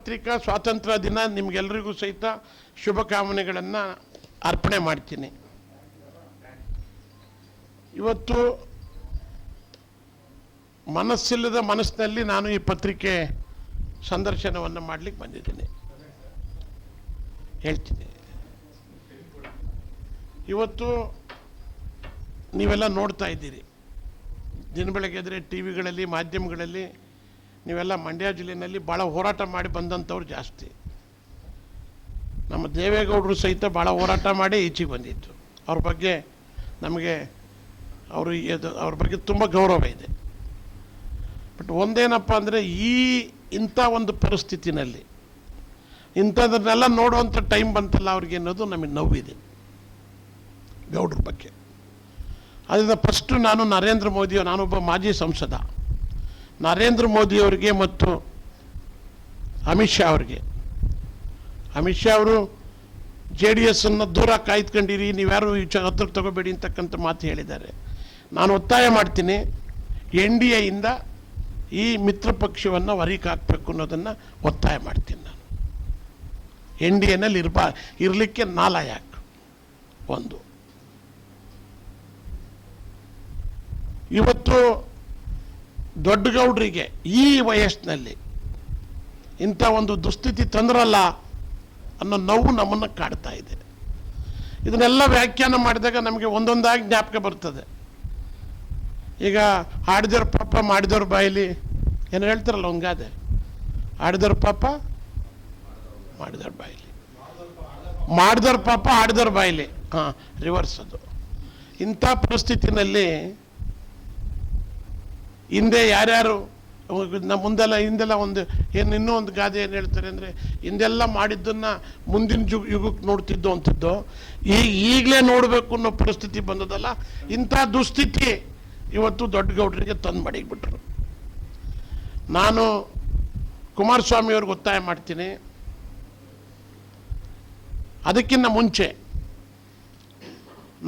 ಪತ್ರಿಕಾ ಸ್ವಾತಂತ್ರ್ಯ ದಿನ ನಿಮಗೆಲ್ಲರಿಗೂ ಸಹಿತ ಶುಭಕಾಮನೆಗಳನ್ನು ಅರ್ಪಣೆ ಮಾಡ್ತೀನಿ. ಇವತ್ತು ಮನಸ್ಸಿಲ್ಲದ ಮನಸ್ಸಿನಲ್ಲಿ ನಾನು ಈ ಪತ್ರಿಕೆ ಸಂದರ್ಶನವನ್ನು ಮಾಡಲಿಕ್ಕೆ ಬಂದಿದ್ದೀನಿ. ಹೇಳ್ತೀನಿ. ಇವತ್ತು ನೀವೆಲ್ಲ ನೋಡ್ತಾ ಇದ್ದೀರಿ. ದಿನ ಬೆಳಗ್ಗೆ ಎದ್ರೆ ಟಿ ವಿಗಳಲ್ಲಿ ಮಾಧ್ಯಮಗಳಲ್ಲಿ ನೀವೆಲ್ಲ ಮಂಡ್ಯ ಜಿಲ್ಲೆಯಲ್ಲಿ ಭಾಳ ಹೋರಾಟ ಮಾಡಿ ಬಂದಂಥವ್ರು ಜಾಸ್ತಿ. ನಮ್ಮ ದೇವೇಗೌಡರು ಸಹಿತ ಭಾಳ ಹೋರಾಟ ಮಾಡಿ ಈಚೆಗೆ ಬಂದಿತ್ತು ಅವ್ರ ಬಗ್ಗೆ ನಮಗೆ ಅವರು ಅವ್ರ ಬಗ್ಗೆ ತುಂಬ ಗೌರವ ಇದೆ. ಬಟ್ ಒಂದೇನಪ್ಪ ಅಂದರೆ ಈ ಇಂಥ ಒಂದು ಪರಿಸ್ಥಿತಿನಲ್ಲಿ ಇಂಥದ್ರನ್ನೆಲ್ಲ ನೋಡುವಂಥ ಟೈಮ್ ಬಂತಲ್ಲ ಅವ್ರಿಗೆ ಅನ್ನೋದು ನಮಗೆ ನೋವಿದೆ. ಗೌಡ್ರ ಬಗ್ಗೆ. ಅದರಿಂದ ಫಸ್ಟು ನಾನು ನರೇಂದ್ರ ಮೋದಿ ನಾನೊಬ್ಬ ಮಾಜಿ ಸಂಸದ. ನರೇಂದ್ರ ಮೋದಿಯವರಿಗೆ ಮತ್ತು ಅಮಿತ್ ಶಾ ಅವರಿಗೆ. ಅಮಿತ್ ಶಾ ಅವರು ಜೆ ಡಿ ಎಸ್ಸನ್ನು ದೂರ ಕಾಯ್ದುಕೊಂಡಿರಿ, ನೀವ್ಯಾರು ವಿಚಾರ ಹತ್ರ ತಗೋಬೇಡಿ ಅಂತಕ್ಕಂಥ ಮಾತು ಹೇಳಿದ್ದಾರೆ. ನಾನು ಒತ್ತಾಯ ಮಾಡ್ತೀನಿ, ಎನ್ ಡಿ ಎಯಿಂದ ಈ ಮಿತ್ರ ಪಕ್ಷವನ್ನು ಹೊರಗೆ ಹಾಕಬೇಕು ಅನ್ನೋದನ್ನು ಒತ್ತಾಯ ಮಾಡ್ತೀನಿ ನಾನು. ಎನ್ ಡಿ ಎನಲ್ಲಿ ಇರ್ಬಾ, ಇರಲಿಕ್ಕೆ ನಾಲಾಯಕ್. ಒಂದು. ಇವತ್ತು ದೊಡ್ಡಗೌಡರಿಗೆ ಈ ವಯಸ್ಸಿನಲ್ಲಿ ಇಂಥ ಒಂದು ದುಸ್ಥಿತಿ ತಂದ್ರಲ್ಲ ಅನ್ನೋ ನೋವು ನಮ್ಮನ್ನು ಕಾಡ್ತಾ ಇದೆ. ಇದನ್ನೆಲ್ಲ ವ್ಯಾಖ್ಯಾನ ಮಾಡಿದಾಗ ನಮಗೆ ಒಂದೊಂದಾಗಿ ಜ್ಞಾಪಕ ಬರ್ತದೆ. ಈಗ ಆಡಿದವ್ರ ಪಾಪ ಮಾಡಿದವ್ರ ಬಾಯಲ್ಲಿ ಏನು ಹೇಳ್ತಾರಲ್ಲ ಹಂಗಾದೆ ಆಡಿದವ್ರ ಪಾಪ, ಮಾಡಿದವ್ರ ಬಾಯಲ್ಲಿ. ಮಾಡಿದವ್ರ ಪಾಪ, ಆಡಿದವ್ರ ಬಾಯಲ್ಲಿ. ಹಾಂ ರಿವರ್ಸ್ ಅದು. ಇಂಥ ಪರಿಸ್ಥಿತಿನಲ್ಲಿ ಹಿಂದೆ ಯಾರ್ಯಾರು ನಮ್ಮ ಮುಂದೆಲ್ಲ, ಹಿಂದೆಲ್ಲ ಒಂದು, ಏನು ಇನ್ನೂ ಒಂದು ಗಾದೆ ಏನು ಹೇಳ್ತಾರೆ ಅಂದರೆ, ಹಿಂದೆಲ್ಲ ಮಾಡಿದ್ದನ್ನು ಮುಂದಿನ ಜು ಯುಗಕ್ಕೆ ನೋಡ್ತಿದ್ದು ಅಂತಿದ್ದೋ ಈಗ ಈಗಲೇ ನೋಡಬೇಕು ಅನ್ನೋ ಪರಿಸ್ಥಿತಿ ಬಂದದಲ್ಲ, ಇಂಥ ದುಸ್ಥಿತಿ ಇವತ್ತು ದೊಡ್ಡ ಗೌಡರಿಗೆ ತಂದು ಮಡಗಿಬಿಟ್ರು. ನಾನು ಕುಮಾರಸ್ವಾಮಿ ಅವ್ರಿಗೆ ಒತ್ತಾಯ ಮಾಡ್ತೀನಿ. ಅದಕ್ಕಿಂತ ಮುಂಚೆ,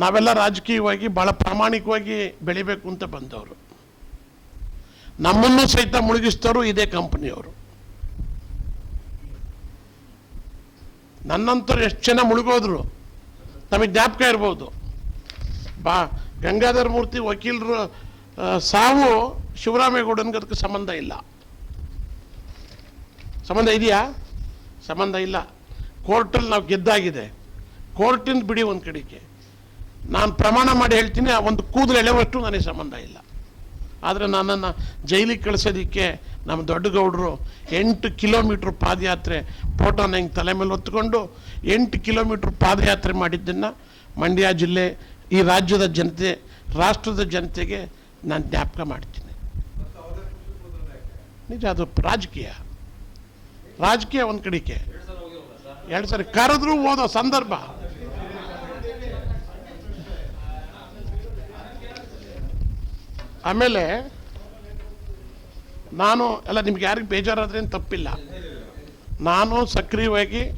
ನಾವೆಲ್ಲ ರಾಜಕೀಯವಾಗಿ ಭಾಳ ಪ್ರಾಮಾಣಿಕವಾಗಿ ಬೆಳಿಬೇಕು ಅಂತ ಬಂದವರು. ನಮ್ಮನ್ನು ಸಹಿತ ಮುಳುಗಿಸ್ತವರು ಇದೇ ಕಂಪನಿಯವರು. ನನ್ನಂತರು ಎಷ್ಟು ಜನ ಮುಳುಗೋದ್ರು? ತಮಗೆ ಜ್ಞಾಪಕ ಇರ್ಬೋದು. ಬಾ, ಗಂಗಾಧರ ಮೂರ್ತಿ ವಕೀಲರು ಸಾವು ಶಿವರಾಮೇಗೌಡನ್ಗೆ ಅದಕ್ಕೆ ಸಂಬಂಧ ಇಲ್ಲ. ಸಂಬಂಧ ಇದೆಯಾ? ಸಂಬಂಧ ಇಲ್ಲ. ಕೋರ್ಟಲ್ಲಿ ನಾವು ಗೆದ್ದಾಗಿದೆ. ಕೋರ್ಟಿಂದ ಬಿಡಿ ಒಂದು ಕಡೆಗೆ ನಾನು ಪ್ರಮಾಣ ಮಾಡಿ ಹೇಳ್ತೀನಿ, ಆ ಒಂದು ಕೂದಲು ಎಳೆವಷ್ಟು ನನಗೆ ಸಂಬಂಧ ಇಲ್ಲ. ಆದರೆ ನನ್ನನ್ನು ಜೈಲಿಗೆ ಕಳಿಸೋದಕ್ಕೆ ನಮ್ಮ ದೊಡ್ಡ ಗೌಡರು ಎಂಟು ಕಿಲೋಮೀಟ್ರ್ ಪಾದಯಾತ್ರೆ ಫೋಟೋನ ಹೆಂಗೆ ತಲೆ ಮೇಲೆ ಹೊತ್ಕೊಂಡು ಎಂಟು ಕಿಲೋಮೀಟ್ರ್ ಪಾದಯಾತ್ರೆ ಮಾಡಿದ್ದನ್ನು ಮಂಡ್ಯ ಜಿಲ್ಲೆ ಈ ರಾಜ್ಯದ ಜನತೆ, ರಾಷ್ಟ್ರದ ಜನತೆಗೆ ನಾನು ಜ್ಞಾಪಕ ಮಾಡ್ತೀನಿ. ನಿಜ, ಅದು ರಾಜಕೀಯ. ರಾಜಕೀಯ ಒಂದು ಕಡೆಗೆ. ಎರಡು ಸರಿ? ಕರೆದ್ರೂ ಓದೋ ಸಂದರ್ಭ. ಆಮೇಲೆ ನಾನು ಎಲ್ಲ ನಿಮ್ಗೆ ಯಾರಿಗೆ ಬೇಜಾರಾದ್ರೇನು ತಪ್ಪಿಲ್ಲ. ನಾನು ಸಕ್ರಿಯವಾಗಿ